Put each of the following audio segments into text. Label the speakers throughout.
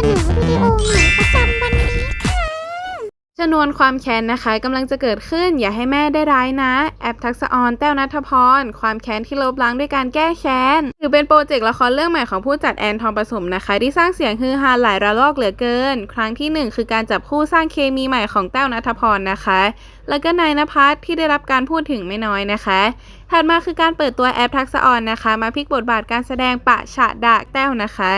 Speaker 1: สนอวิ
Speaker 2: ดีโอใหม่ประจำ
Speaker 1: นวนความแค้นนะคะกำลังจะเกิดขึ้นอย่าให้แม่ได้ร้ายนะ แอปทักษออนแต้วนัทพร ความแค้นที่ลบล้างด้วยการแก้แค้นถือเป็นโปรเจกต์ละครเรื่องใหม่ของผู้จัดแอนทองผสมนะคะ ที่สร้างเสียงฮือฮาหลายระลอกเหลือเกิน ครั้งที่หนึ่งคือการจับคู่สร้างเคมีใหม่ของแต้วนัทพรนะคะ แล้วก็นายนภัสที่ได้รับการพูดถึงไม่น้อยนะคะถัดมาคือการเปิดตัวแอปทักษออนนะคะ มาพลิกบทบาทการแสดงปะฉะดะแต้วนะคะ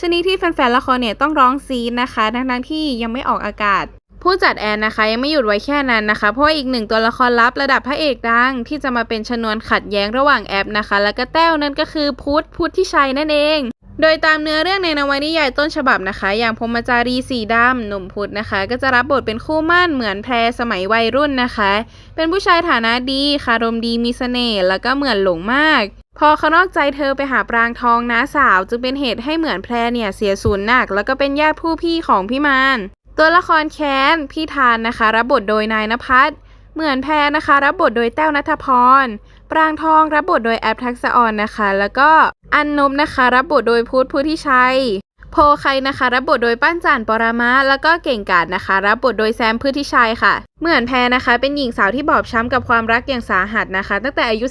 Speaker 1: ชนิดที่แฟนๆละครเนี่ยต้องร้องซีนนะคะ ทั้งๆที่ยังไม่ออกอากาศ ผู้จัดแอนนะคะยังไม่หยุดไว้แค่นั้นนะคะ เพราะอีกหนึ่งตัวละครลับระดับพระเอกดัง ที่จะมาเป็นชนวนขัดแย้งระหว่างแอปนะคะ แล้วก็แต้วนั่นก็คือพุทธพุทธิชัยนั่นเอง โดยตามเนื้อเรื่องในนวนิยายต้นฉบับนะคะ อย่างพมจารีสีดำหนุ่มพุทธนะคะ ก็จะรับบทเป็นคู่มั่นเหมือนแพรสมัยวัยรุ่นนะคะ เป็นผู้ชายฐานะดีคารมดีมีเสน่ห์แล้วก็เหมือนหลงมากพอเขานอกใจเธอไปหาปรางทองน้าสาว จึงเป็นเหตุให้เหมือนแพรเนี่ยเสียศูนย์หนัก แล้วก็เป็นญาติผู้พี่ของพี่มาน ตัวละครแค้นพี่ทานนะคะ รับบทโดยนายนภัสเหมือนแพรนะคะ รับบทโดยแต้วนัทพร ปรางทองรับบทโดยแอปทักษะออนนะคะ แล้วก็อันนบนะคะ รับบทโดยพุทธพุทธิชัย โพไคนะคะ รับบทโดยปั้นจันปรามาแล้วก็เก่งกาจนะคะ รับบทโดยแซมพืชทิชัยค่ะ เหมือนแพรนะคะ เป็นหญิงสาวที่บอบช้ำกับความรักอย่างสาหัสนะคะ ตั้งแต่อายุ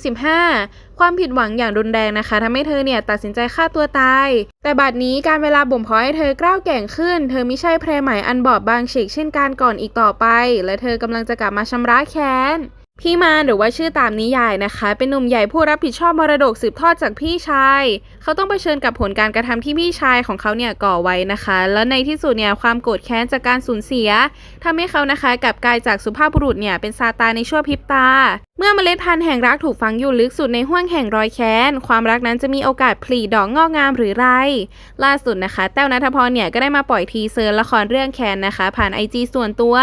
Speaker 1: 15 ความผิดหวังอย่างรุนแรงนะคะทำให้เธอเนี่ยตัดสินใจฆ่าตัวตาย แต่บัดนี้การเวลาบ่มเพาะให้เธอกล้าวแก่งขึ้น เธอไม่ใช่แพรใหม่อันบอบบางเฉกเช่นการก่อนอีกต่อไป และเธอกำลังจะกลับมาชำระแค้น พี่มานหรือว่าชื่อตามนิยายนะคะ เป็นหนุ่มใหญ่ผู้รับผิดชอบมรดกสืบทอดจากพี่ชาย เขาต้องเผชิญกับผลการกระทำที่พี่ชายของเขาเนี่ยก่อไว้นะคะ แล้วในที่สุดเนี่ยความโกรธแค้นจากการสูญเสียทำให้เขานะคะกลับกลายจากสุภาพบุรุษเนี่ยเป็นซาตานในชั่วพริบตา เมื่อเมล็ดพันธุ์แห่งรักถูกฝังอยู่ลึกสุดในห้วงแห่งรอยแค้น ความรักนั้นจะมีโอกาสผลิดอกงอกงามหรือไร ล่าสุดนะคะ แต้วนัทพรเนี่ยก็ได้มาปล่อยทีเซอร์ละครเรื่องแค้นนะคะ ผ่านไอจีส่วนตัว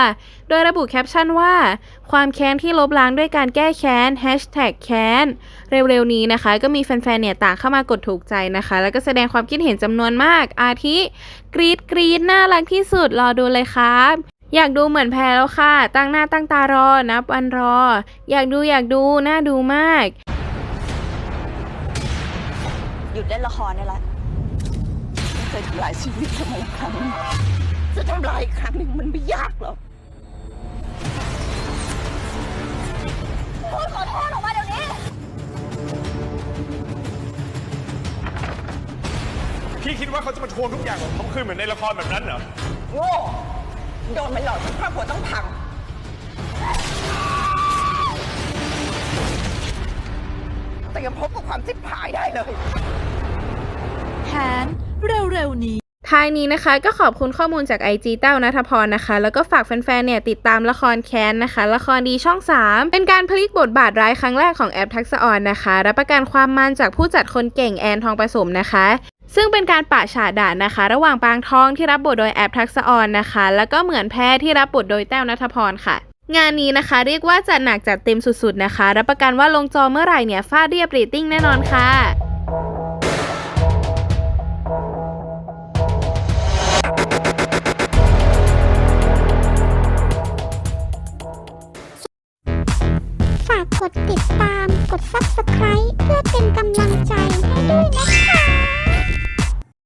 Speaker 1: โดยระบุแคปชั่นว่า ความแค้นที่ลบล้างด้วยการแก้แค้นแฮชแท็กแค้นเร็วๆนี้นะคะ ก็มีแฟนๆเนี่ยต่างเข้ามากดถูกใจนะคะ แล้วก็แสดงความคิดเห็นจำนวนมาก อาทิกรีดกรีดน่ารักที่สุดรอดูเลยครับ อยากดูเหมือนแพรแล้วค่ะ ตั้งหน้าตั้งตารอ นับวันรอ อยากดูอยากดู น่าดูมาก
Speaker 3: หยุดเล่นละครได้แล้วไม่เคยทำลายชีวิตทำไมละครั้งหนึ่งจะทำลายอีกครั้งหนึ่งมันไม่ยากหรอกพูดขอโทษออกมาเดี๋ยวนี้
Speaker 4: พี่คิดว่าเขาจะมาทวงทุกอย่างของเขาคืนเหมือนในละครแบบนั้นเหรอ
Speaker 3: โง่ โดนมันหลอกจนครอบครัวต้องพัง แต่ยังพบกับความจิบหายได้เลย
Speaker 5: แผนเร็วๆนี้
Speaker 1: ท้ายนี้นะคะก็ขอบคุณข้อมูลจาก IG เต้านัทพรนะคะ แล้วก็ฝากแฟนๆเนี่ยติดตามละครแค้นนะคะ ละครดีช่อง 3 เป็นการพลิกบทบาทร้ายครั้งแรกของแอปทักษะออนนะคะ รับประกันความมันจากผู้จัดคนเก่งแอนทองผสมนะคะ ซึ่งเป็นการปะฉาด่านนะคะ ระหว่างปางทองที่รับบทโดยแอปทักษะออนนะคะ แล้วก็เหมือนแพ้ที่รับบทโดยแต้วนัทพรค่ะ งานนี้นะคะ เรียกว่าจัดหนักจัดเต็มสุดๆนะคะ รับประกันว่าลงจอเมื่อไหร่เนี่ยฟาดเรียบเรตติ้งแน่นอนค่ะ
Speaker 2: ฝากกดติดตาม กด subscribe เพื่อเป็นกำลังใจให้ด้วยนะคะ